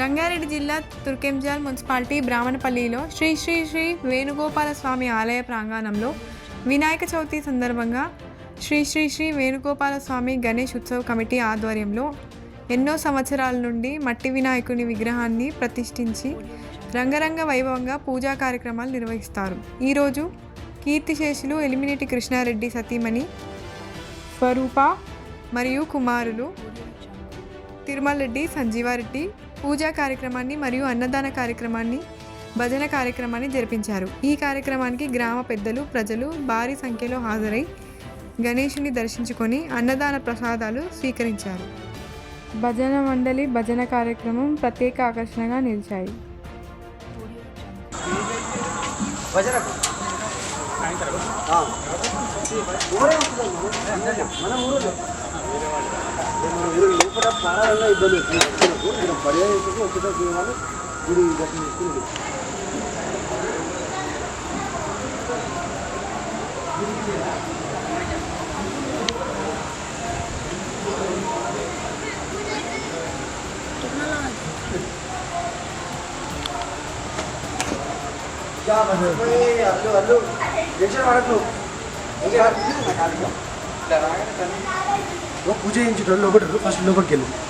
రంగారెడ్డి జిల్లా తుర్కెంజాల్ మున్సిపాలిటీ బ్రాహ్మణపల్లిలో శ్రీ శ్రీ శ్రీ వేణుగోపాల స్వామి ఆలయ ప్రాంగణంలో వినాయక చవితి సందర్భంగా శ్రీ శ్రీ శ్రీ వేణుగోపాల స్వామి గణేష్ ఉత్సవ కమిటీ ఆధ్వర్యంలో ఎన్నో సంవత్సరాల నుండి మట్టి వినాయకుని విగ్రహాన్ని ప్రతిష్ఠించి రంగరంగ వైభవంగా పూజా కార్యక్రమాలు నిర్వహిస్తారు. ఈరోజు కీర్తిశేషులు ఎలిమినేటి కృష్ణారెడ్డి సతీమణి స్వరూప మరియు కుమారులు తిరుమల రెడ్డి సంజీవారెడ్డి పూజా కార్యక్రమాన్ని మరియు అన్నదాన కార్యక్రమాన్ని భజన కార్యక్రమాన్ని జరిపించారు. ఈ కార్యక్రమానికి గ్రామ పెద్దలు ప్రజలు భారీ సంఖ్యలో హాజరై గణేషుని దర్శించుకొని అన్నదాన ప్రసాదాలు స్వీకరించారు. భజన మండలి భజన కార్యక్రమం ప్రత్యేక ఆకర్షణగా నిలిచాయి. మన భక్తులకు ఇక్కడ పర్యాటకులకు ఒకటో జీవాలు గుడి దర్శనం చేసుకుని అల్లు అల్లు టెన్షన్ పడకు ఓ పూజ చేయించుటోళ్ళు లోపల ఫస్ట్ లోపలికి వెళ్ళు.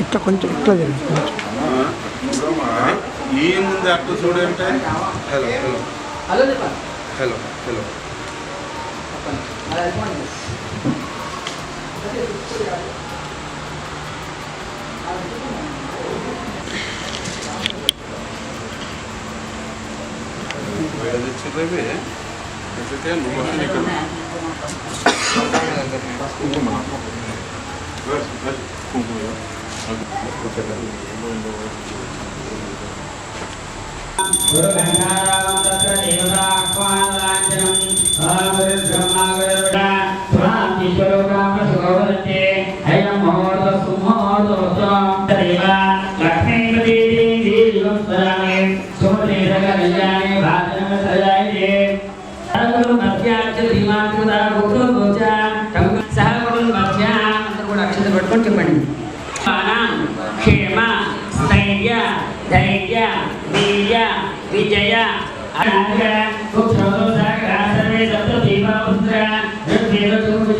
ఇట్లా కొంచెం ఇట్లా జరిగింది ఏముంది అట్లా చూడంటే? Hello hello. హలో హలో తెచ్చిర్రేవి తెచ్చితే నువ్వు వచ్చి ఇక్కడ కుంకుమ కుంకుమ పట్టుకొని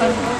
감사합니다.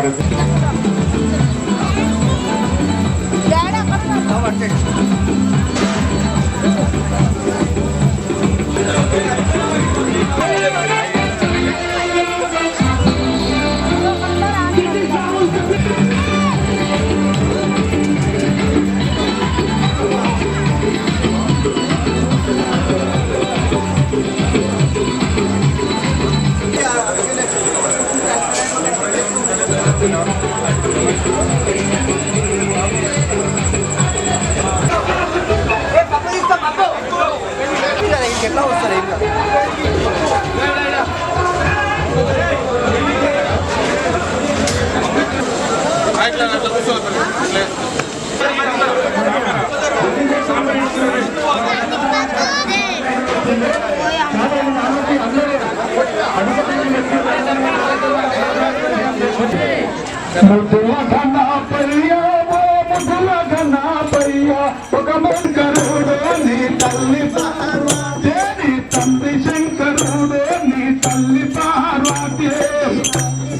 అన్నదాన కార్యక్రమం అట్లా ముద్దుల ఘనపయ్య ఓ ముద్దుల ఘనపయ్య ఒక శంకరుడు నీ తల్లి పార్వతి నీ తండ్రి శంకరుడు నీ తల్లి పార్వతి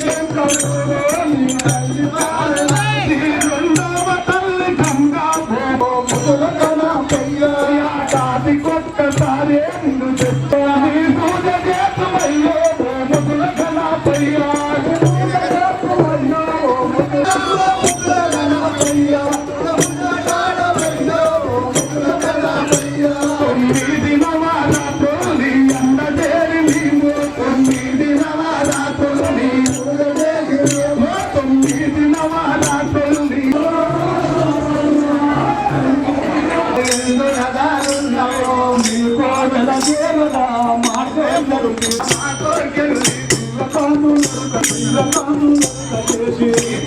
శంకరుడు నీ తల్లి పార్వతి రెండవ తల్లి గంగా ఓ ముద్దుల ఘనపయ్య దాది కొట్టసారి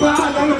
పాదం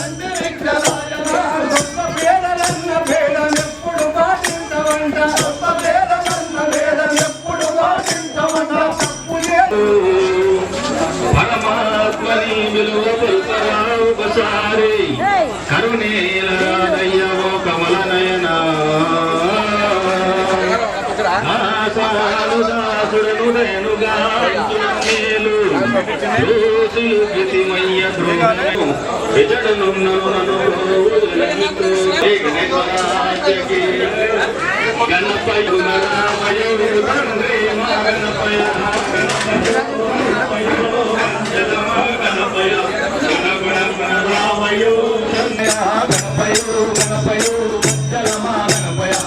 안돼. గణపయో గణపయో గణపయో గణపయో గణపయో గణపయో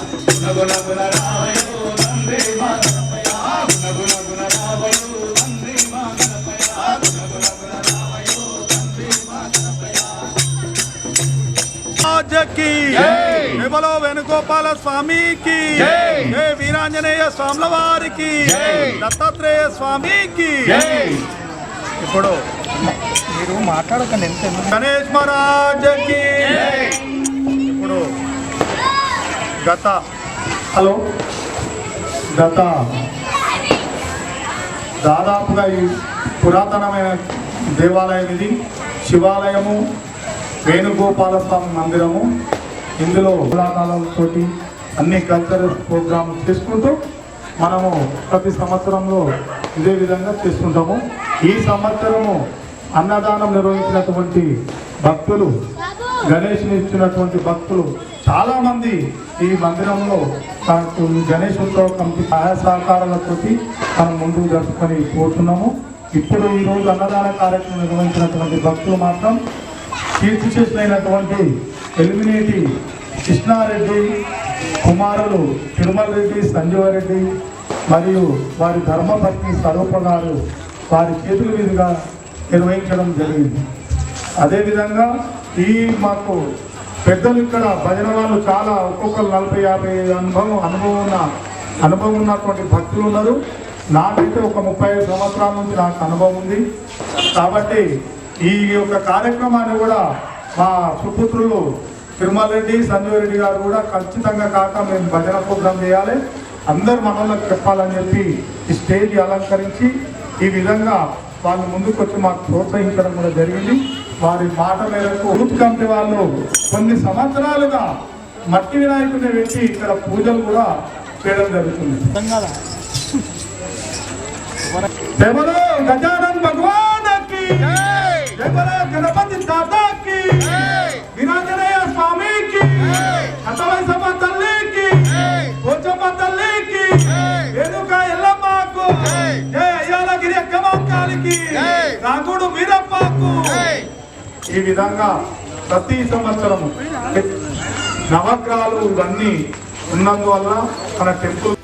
గణపయ విమలో వేణుగోపాల స్వామికి. జై. వీరాంజనేయ స్వాముల వారికి. దత్తాత్రేయ స్వామికి. ఇప్పుడు మీరు మాట్లాడకండి ఎంత గణేష్ మహారాజకి. ఇప్పుడు గత. హలో. గత. దాదాపుగా ఈ పురాతనమైన దేవాలయం ఇది శివాలయము వేణుగోపాల స్వామి మందిరము ఇందులో పురాతనాలతో అన్ని కల్చరల్ ప్రోగ్రామ్ చేసుకుంటూ మనము ప్రతి సంవత్సరంలో ఇదే విధంగా చేసుకుంటాము. ఈ సంవత్సరము అన్నదానం నిర్వహించినటువంటి భక్తులు గణేష్ని ఇచ్చినటువంటి భక్తులు చాలామంది ఈ మందిరంలో తనకు గణేష్ ఉత్సవ కమిటీ సహాయ సహకారాలతో మనం ముందుకు జరుపుకొని పోతున్నాము. ఇప్పుడు ఈరోజు అన్నదాన కార్యక్రమం నిర్వహించినటువంటి భక్తులు మాత్రం కీర్తి చేసినటువంటి ఎలిమినేటి కృష్ణారెడ్డి కుమారులు తిరుమల రెడ్డి సంజీవారెడ్డి మరియు వారి ధర్మపత్ని స్వరూప గారు వారి చేతుల మీదుగా నిర్వహించడం జరిగింది. అదేవిధంగా ఈ మాకు పెద్దలు ఇక్కడ భజన వాళ్ళు చాలా ఒక్కొక్కరు నలభై యాభై అనుభవం అనుభవం ఉన్న అనుభవం ఉన్నటువంటి భక్తులు ఉన్నారు. నాకైతే ఒక ముప్పై ఐదు సంవత్సరాల నుంచి నాకు అనుభవం ఉంది. కాబట్టి ఈ యొక్క కార్యక్రమాన్ని కూడా మా సుపుత్రులు తిరుమల రెడ్డి సంజీవ్ రెడ్డి గారు కూడా ఖచ్చితంగా కాక మేము భజన ప్రోగ్రాం చేయాలి. అందరు మనోళ్ళకి చెప్పాలని చెప్పి ఈ స్టేజ్ అలంకరించి ఈ విధంగా వాళ్ళు ముందుకు వచ్చి మాకు ప్రోత్సహించడం కూడా జరిగింది. వారి మాట మేరకు యూత్ కమిటీ వాళ్ళు కొన్ని సంవత్సరాలుగా మట్టి వినాయకుడిని పెట్టి ఇక్కడ పూజలు కూడా చేయడం జరుగుతుంది. గజానన్ భగవానకి జయబలో గణపతి దాదాకి ఈ విధంగా ప్రతి సంవత్సరము నవగ్రహాలు ఇవన్నీ ఉన్నందువల్ల మన టెంపుల్